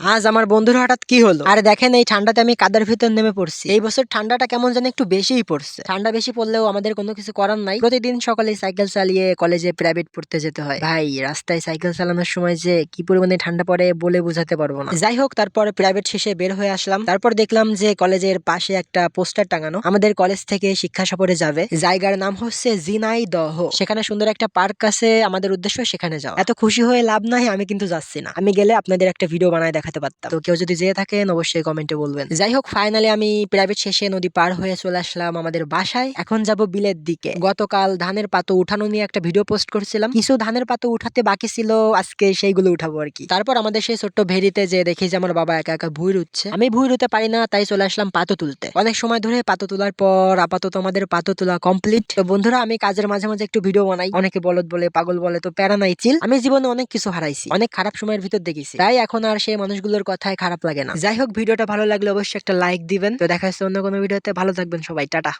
আজ আমার বন্ধুর হঠাৎ কি হলো? আরে দেখেন, এই ঠান্ডাতে আমি কাদার ভিতর নেমে পড়ছি। এই বছর ঠান্ডাটা কেমন যেন একটু বেশিই পড়ছে। ঠান্ডা বেশি পড়লেও আমাদের কোনো কিছু করার নাই। প্রতিদিন সকালে সাইকেল চালিয়ে কলেজে প্রাইভেট পড়তে যেতে হয়। ভাই, রাস্তায় সাইকেল চালানোর সময় যে কি পরিমাণে ঠান্ডা পড়ে বলে বোঝাতে পারব না। যাই হোক, তারপরে প্রাইভেট শেষে বের হয়ে আসলাম। তারপর দেখলাম যে কলেজের পাশে একটা পোস্টার টাঙানো। আমাদের কলেজ থেকে শিক্ষা সফরে যাবে। জায়গার নাম হচ্ছে জিনাই দহ। সেখানে সুন্দর একটা পার্ক আছে। আমাদের উদ্দেশ্য সেখানে যাওয়া। এত খুশি হয়ে লাভ নাই, আমি কিন্তু যাচ্ছি না। আমি গেলে আপনাদের একটা ভিডিও বানায় দেখাতে পারতাম। তো কেউ যদি যেয়ে থাকেন, অবশ্যই কমেন্টে বলবেন। যাই হোক ফাইনালি আমি প্রাইভেট শেষে নদী পার হয়ে চলে আসলাম আমাদের বাসায়। এখন যাব বিলের দিকে। গতকাল ধানের পাতো উঠানো নিয়ে একটা ভিডিও পোস্ট করছিলাম। কিছু ধানের পাতো উঠাতে বাকি ছিল, আজকে সেইগুলো উঠাবো আর কি। তারপর আমাদের সেই ছোট্ট ভেরিতে যে দেখি যে আমার বাবা একা একা ভুই রুচ্ছে। আমি ভুঁই রুতে পারি না, তাই চলে আসলাম পাতো তুলতে। অনেক সময় ধরে পাতো তোলার পর আপাতত আমাদের পাতো তোলা কমপ্লিট তো বন্ধুরা, আমি কাজের মাঝে মাঝে একটু ভিডিও বানাই। অনেকে বলদ বলে, পাগল বলে, তো প্যারা নাই চিল আমি জীবনে অনেক কিছু হারাইছি। অনেক খারাপ সময়ের ভিতর দেখেছি। তাই এখন আর সেই মানুষগুলোর কথায় খারাপ লাগে না। যাই হোক ভিডিওটা ভালো লাগলে অবশ্যই একটা লাইক দিবেন। তো দেখা হচ্ছে অন্য কোনো ভিডিওতে। ভালো থাকবেন সবাই। টাটা।